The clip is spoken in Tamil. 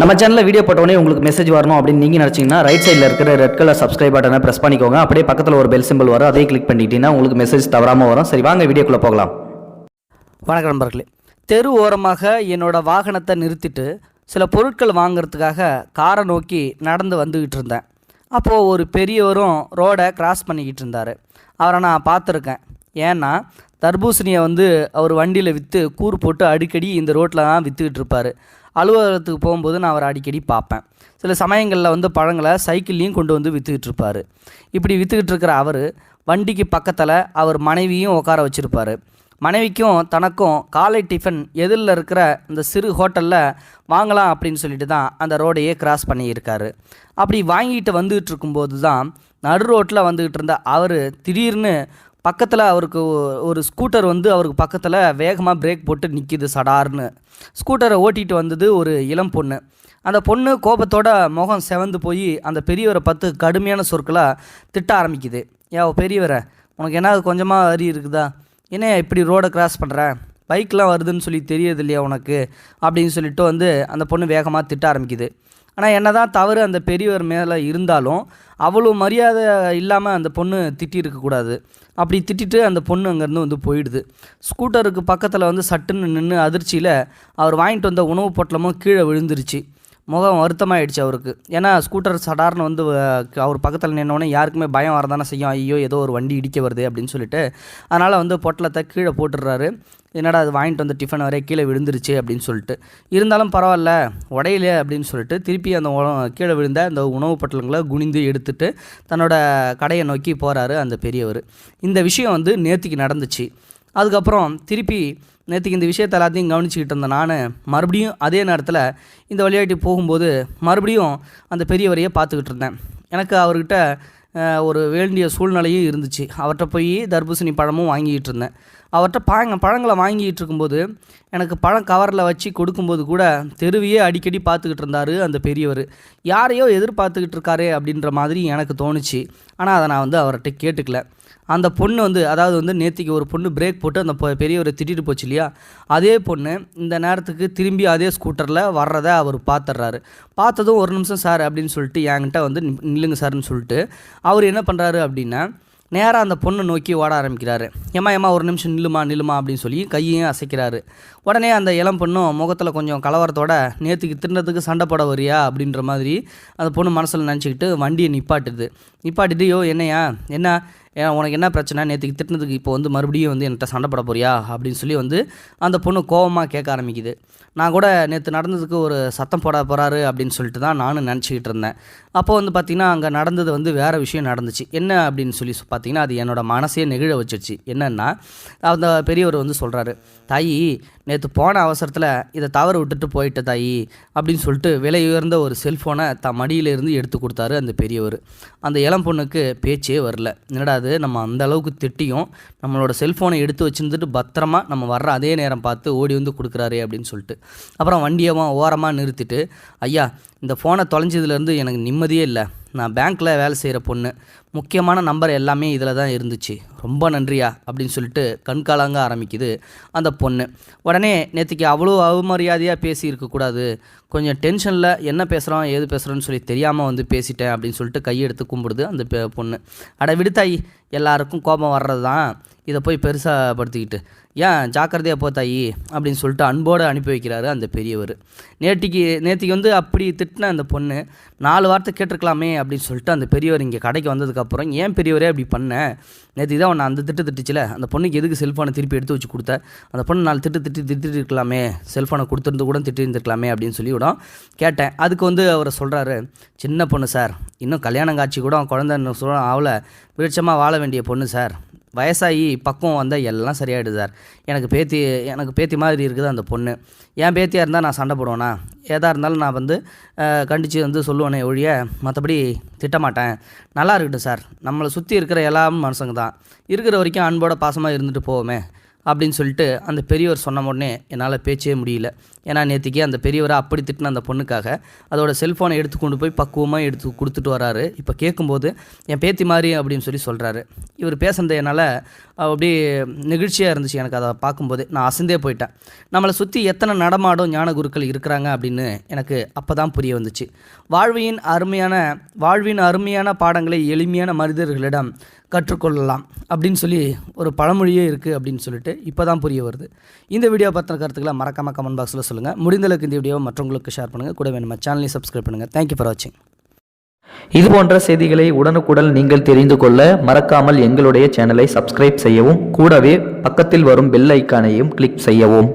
நம்ம சேனலில் வீடியோ போட்டோடனே உங்களுக்கு மெசேஜ் வரணும் அப்படின்னு நீங்கள் நினச்சிங்கன்னா ரைட் சைடில் இருக்கிற ரெட் கலர் சப்ஸ்கிரைப் பட்டனை ப்ரெஸ் பண்ணிக்கோங்க. அப்படியே பக்கத்தில் ஒரு பெல் சிம்பிள் வரும். அதே கிளிக் பண்ணிட்டீங்கன்னா உங்களுக்கு மெசேஜ் தவறாமல் வரும். சரி வாங்க வீடியோக்குள்ளே போகலாம். வணக்கம் நண்பர்களே. தெரு ஓரமாக என்னோடய வாகனத்தை நிறுத்திட்டு சில பொருட்கள் வாங்கிறதுக்காக காரை நோக்கி நடந்து வந்துக்கிட்டு இருந்தேன். அப்போது ஒரு பெரியவரும் ரோடை கிராஸ் பண்ணிக்கிட்டு இருந்தார். அவரை நான் பார்த்துருக்கேன். ஏன்னா தர்பூசணியை வந்து அவர் வண்டியில் விற்று கூறு போட்டு அடிக்கடி இந்த ரோட்டில் தான் விற்றுக்கிட்டு இருப்பார். அலுவலகத்துக்கு போகும்போது நான் அவரை அடிக்கடி பார்ப்பேன். சில சமயங்களில் வந்து பழங்களை சைக்கிள்லேயும் கொண்டு வந்து விற்றுக்கிட்டு இருப்பார். இப்படி விற்றுக்கிட்டு இருக்கிற அவர் வண்டிக்கு பக்கத்தில் அவர் மனைவியும் உட்கார வச்சுருப்பார். மனைவிக்கும் தனக்கும் காலை டிஃபன் எதிரில் இருக்கிற இந்த சிறு ஹோட்டலில் வாங்கலாம் அப்படின்னு சொல்லிட்டு தான் அந்த ரோடையே கிராஸ் பண்ணியிருக்காரு. அப்படி வாங்கிட்டு வந்துகிட்டு இருக்கும்போது தான் நடு ரோட்டில் வந்துக்கிட்டு இருந்த அவர் திடீர்னு பக்கத்தில் அவருக்கு ஒரு ஸ்கூட்டர் வந்து அவருக்கு பக்கத்தில் வேகமாக பிரேக் போட்டு நிற்கிது சடார்னு. ஸ்கூட்டரை ஓட்டிகிட்டு வந்தது ஒரு இளம் பொண்ணு. அந்த பொண்ணு கோபத்தோட முகம் செவந்து போய் அந்த பெரியவரை பார்த்து கடுமையான சொற்களாக திட்ட ஆரம்பிக்குது. ஏ பெரியவரை உனக்கு என்ன கொஞ்சமாக அறி இருக்குதா? என்ன இப்படி ரோடை கிராஸ் பண்ணுற பைக்லாம் வருதுன்னு சொல்லி தெரியுது இல்லையா உனக்கு? அப்படின்னு சொல்லிட்டு வந்து அந்த பொண்ணு வேகமாக திட்ட ஆரம்பிக்குது. ஆனால் என்னதான் தவறு அந்த பெரியவர் மேலே இருந்தாலும் அவ்வளோ மரியாதை இல்லாமல் அந்த பொண்ணு திட்டி இருக்கக்கூடாது அப்படி திட்டிட்டு அந்த பொண்ணு அங்கேருந்து வந்து போயிடுது. ஸ்கூட்டருக்கு பக்கத்தில் வந்து சட்டுன்னு நின்று அதிர்ச்சியில் அவர் வாங்கிட்டு வந்த உணவுப் பொட்டலமும் கீழே விழுந்துருச்சு. முகம் வருத்தமாகிடுச்சு அவருக்கு. ஏன்னா ஸ்கூட்டர் சடார்னு வந்து அவர் பக்கத்தில் நின்னோடனே யாருக்குமே பயம் வரதானே செய்யும். ஐயோ ஏதோ ஒரு வண்டி இடிக்க வருது அப்படின்னு சொல்லிட்டு அதனால் வந்து பொட்டலத்தை கீழே போட்டுடுறாரு. என்னடா அது வாங்கிட்டு வந்த டிஃபன் வரைய கீழே விழுந்துருச்சு அப்படின்னு சொல்லிட்டு. இருந்தாலும் பரவாயில்ல உடையில அப்படின்னு சொல்லிட்டு திருப்பி அந்த கீழே விழுந்த அந்த உணவு பொட்டலங்களை குனிந்து எடுத்துட்டு தன்னோட கடையை நோக்கி போகிறாரு அந்த பெரியவர். இந்த விஷயம் வந்து நேற்றுக்கு நடந்துச்சு. அதுக்கப்புறம் திருப்பி நேற்றுக்கு இந்த விஷயத்தை எல்லாத்தையும் கவனிச்சுக்கிட்டு இருந்த நான். மறுபடியும் அதே நேரத்தில் இந்த விளையாட்டு போகும்போது மறுபடியும் அந்த பெரியவரையே பார்த்துக்கிட்டு இருந்தேன். எனக்கு அவர்கிட்ட ஒரு வேண்டிய சூழ்நிலையும் இருந்துச்சு. அவர்கிட்ட போய் தர்பூசணி பழமும் வாங்கிக்கிட்டு இருந்தேன். அவர்கிட்ட பழங்க பழங்களை வாங்கிட்டு இருக்கும்போது எனக்கு பழம் கவரில் வச்சு கொடுக்கும்போது கூட தெருவையே அடிக்கடி பார்த்துக்கிட்டு இருந்தார் அந்த பெரியவர். யாரையோ எதிர்பார்த்துக்கிட்டு இருக்காரே அப்படின்ற மாதிரி எனக்கு தோணுச்சு. ஆனால் அதை நான் வந்து அவர்கிட்ட கேட்டுக்கல. அந்த பொண்ணு வந்து அதாவது வந்து நேத்திக்கு ஒரு பொண்ணு பிரேக் போட்டு அந்த பெரியவரை திட்டிட்டு போச்சு இல்லையா? அதே பொண்ணு இந்த நேரத்துக்கு திரும்பி அதே ஸ்கூட்டரில் வர்றதை அவர் பார்த்துட்றாரு பார்த்ததும் ஒரு நிமிஷம் சார் அப்படின்னு சொல்லிட்டு என்கிட்ட வந்து நில்லுங்க சார்னு சொல்லிட்டு அவர் என்ன பண்ணுறாரு அப்படின்னா நேராக அந்த பொண்ணை நோக்கி ஓட ஆரம்பிக்கிறாரு. ஏம்மா ஏம்மா ஒரு நிமிஷம் நில்லுமா நில்லுமா அப்படின்னு சொல்லி கையையும் அசைக்கிறாரு. உடனே அந்த இளம் பொண்ணும் முகத்தில் கொஞ்சம் கலவரத்தோட நேற்றுக்கு திருநத்துக்கு சண்டை போட வரியா? அப்படின்ற மாதிரி அந்த பொண்ணு மனசில் நினச்சிக்கிட்டு வண்டியை நிப்பாட்டுது. நிப்பாட்டிட்டு யோ என்னையா என்ன? ஏன் உனக்கு என்ன பிரச்சனை? நேற்றுக்கு திட்டினதுக்கு இப்போ வந்து மறுபடியும் வந்து என்கிட்ட சண்டை போட போறியா? அப்படின்னு சொல்லி வந்து அந்த பொண்ணு கோபமாக கேட்க ஆரம்பிக்குது. நான் கூட நேற்று நடந்ததுக்கு ஒரு சத்தம் போட போகிறாரு அப்படின்னு சொல்லிட்டு தான் நானும் நினச்சிக்கிட்டு இருந்தேன். அப்போ வந்து பார்த்திங்கன்னா அங்கே நடந்தது வந்து வேறு விஷயம் நடந்துச்சு. என்ன அப்படின்னு சொல்லி பார்த்தீங்கன்னா அது என்னோட மனசே நெகிழ வச்சிருச்சு. என்னென்னா அந்த பெரியவர் வந்து சொல்கிறாரு தாயி நேற்று போன அவசரத்தில் இதை தவறு விட்டுட்டு போயிட்ட தாயி அப்படின்னு சொல்லிட்டு விலை உயர்ந்த ஒரு செல்ஃபோனை த மடியிலேருந்து எடுத்து கொடுத்தாரு அந்த பெரியவர். அந்த இளம் பொண்ணுக்கு பேச்சே வரல. என்னடாது நம்ம அந்த அளவுக்கு திட்டியும் நம்மளோட செல்ஃபோனை எடுத்து வச்சுருந்துட்டு பத்திரமா நம்ம வர்ற அதே நேரம் பார்த்து ஓடி வந்து கொடுக்குறாரு அப்படின்னு சொல்லிட்டு. அப்புறம் வண்டியவும் ஓரமாக நிறுத்திட்டு ஐயா இந்த ஃபோனை தொலைஞ்சதுலேருந்து எனக்கு நிம்மதியே இல்லை. நான் பேங்க்கில் வேலை செய்கிற பொண்ணு. முக்கியமான நம்பர் எல்லாமே இதில் தான் இருந்துச்சு. ரொம்ப நன்றியா? அப்படின்னு சொல்லிட்டு கண்காலாங்க ஆரம்பிக்குது அந்த பொண்ணு. உடனே நேற்றுக்கு அவ்வளோ அவமரியாதையாக பேசி இருக்கக்கூடாது கொஞ்சம் டென்ஷனில் என்ன பேசுகிறோம் ஏது பேசுகிறோன்னு சொல்லி தெரியாமல் வந்து பேசிட்டேன் அப்படின்னு சொல்லிட்டு கையெடுத்து கும்பிடுது அந்த பொண்ணு. அட விடுத்தாயி எல்லாருக்கும் கோபம் வர்றது தான் இதை போய் பெருசாக படுத்திக்கிட்டு ஏன் ஜாக்கிரதையாக போ தாயி அப்படின்னு சொல்லிட்டு அன்போடு அனுப்பி வைக்கிறாரு அந்த பெரியவர். நேற்றுக்கு நேற்றுக்கு வந்து அப்படி திட்டின அந்த பொண்ணு நாலு வார்த்தை கேட்டிருக்கலாமே அப்படின்னு சொல்லிட்டு அந்த பெரியவர் இங்கே கடைக்கு வந்ததுக்கப்புறம் ஏன் பெரியவரே அப்படி பண்ண? நேற்றுக்கு தான் உன்னை அந்த திட்டு திட்டுச்சுல அந்த பொண்ணுக்கு எதுக்கு செல்ஃபோனை திருப்பி எடுத்து வச்சு கொடுத்த? அந்த பொண்ணு நாலு திட்டு திட்டு திட்டிட்டு இருக்கலாமே செல்ஃபோனை கொடுத்துருந்து கூட திட்டிருந்துருக்கலாமே அப்படின்னு சொல்லி கேட்டேன். அதுக்கு வந்து அவர் சொல்கிறாரு சின்ன பொண்ணு சார். இன்னும் கல்யாணம் காட்சி கூட குழந்தைன்னு சொல்ல அவளை விருட்சமாக வாழ வேண்டிய பொண்ணு சார். வயசாகி பக்குவம் வந்தால் எல்லாம் சரியாயிடுது சார். எனக்கு பேத்தி எனக்கு பேத்தி மாதிரி இருக்குது அந்த பொண்ணு. என் பேத்தியாக இருந்தால் நான் சண்டை போடுவேனா? ஏதா இருந்தாலும் நான் வந்து கண்டித்து வந்து சொல்லுவேனே ஒழிய மற்றபடி திட்டமாட்டேன். நல்லா இருக்கட்டும் சார். நம்மளை சுற்றி இருக்கிற எல்லா மனுஷங்க தான். இருக்கிற வரைக்கும் அன்போட பாசமாக இருந்துட்டு போவோமே. அப்படின்னு சொல்லிட்டு அந்த பெரியவர் சொன்ன உடனே என்னால் பேச்சே முடியல. ஏன்னா நேற்றுக்கே அந்த பெரியவரை அப்படி திட்டின அந்த பொண்ணுக்காக அதோட செல்ஃபோனை எடுத்து கொண்டு போய் பக்குவமாக எடுத்து கொடுத்துட்டு வராரு. இப்போ கேட்கும்போது என் பேத்தி மாதிரி அப்படின்னு சொல்லி சொல்கிறாரு இவர் பேசுனது என்னால் அப்படியே நெகிழ்ச்சியாக இருந்துச்சு எனக்கு அதை பார்க்கும்போது நான் அசந்தே போயிட்டேன். நம்மளை சுற்றி எத்தனை நடமாடும் ஞான குருக்கள் இருக்கிறாங்க அப்படின்னு எனக்கு அப்போ தான் புரிய வந்துச்சு. வாழ்வின் அருமையான வாழ்வின் அருமையான பாடங்களை எளிமையான மனிதர்களிடம் கற்றுக்கொள்ளலாம் அப்படின்னு சொல்லி ஒரு பழமொழியே இருக்குது அப்படின்னு சொல்லிட்டு இப்போ தான் புரிய வருது. இந்த வீடியோ பற்றின கருத்துக்களை மறக்காம கமெண்ட் பாக்ஸில் சொல்லுங்கள் முடிந்தளவுக்கு இந்த வீடியோவை மற்றவங்களுக்கு ஷேர் பண்ணுங்கள் கூட நம்ம சேனலையும் சப்ஸ்கிரைப் பண்ணுங்கள் தேங்க்யூ ஃபார் வாட்சிங் இது போன்ற செய்திகளை உடனுக்குடன் நீங்கள் தெரிந்து கொள்ள மறக்காமல் எங்களுடைய சேனலை சப்ஸ்கிரைப் செய்யவும் கூடவே பக்கத்தில் வரும் பெல் ஐக்கானையும் கிளிக் செய்யவும்.